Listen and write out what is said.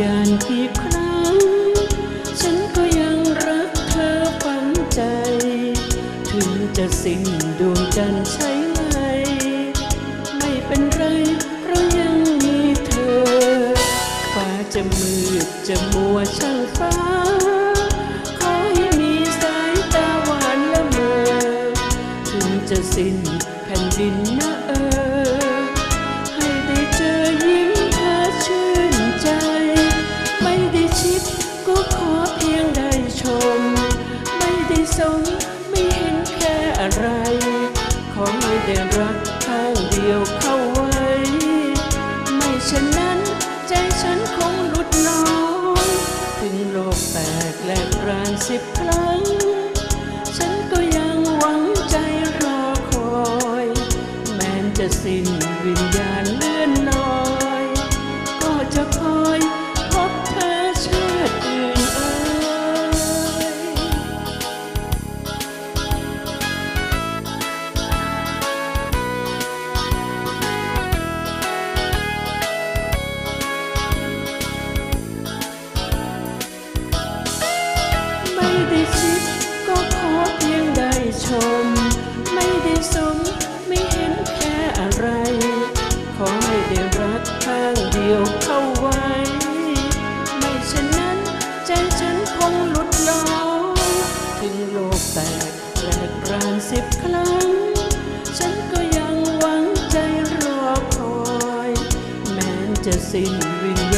ยานทีครั้ง ฉันก็ยังรักเธอฝังใจ ถึงจะสิ้นดวงจันทร์ใช่ไหมไม่เป็นไร เพราะยังมีเธอ ฟ้าจะมืดจะมัวช่างฟ้า ขอให้มีสายตาหวานละเมอ ถึงจะสิ้นแผ่นดินนะ ชิดก็ขอเพียงได้ชม ไม่ได้สนไม่เห็นแค่อะไร ขอให้ได้รักข้างเดียวเข้าไว้ ไม่ฉะนั้นใจฉันคงหลุดลอยถึงโลกแตกแหลกรานสิบครั้ง ฉันก็ยังหวังใจรอคอย แม้จะสิ้นวิญญาณเลื่อนลอย ก็จะคอย ไม่ได้สมไม่เห็นแค่อะไร ขอให้ได้รักข้างเดียวเข้าไว้ ไม่เช่นนั้นใจฉันคงหลุดลอยถึงโลกแตกแหลกรานสิบครั้ง ฉันก็ยังหวังใจรอคอย แม้จะสิ้นวิญญา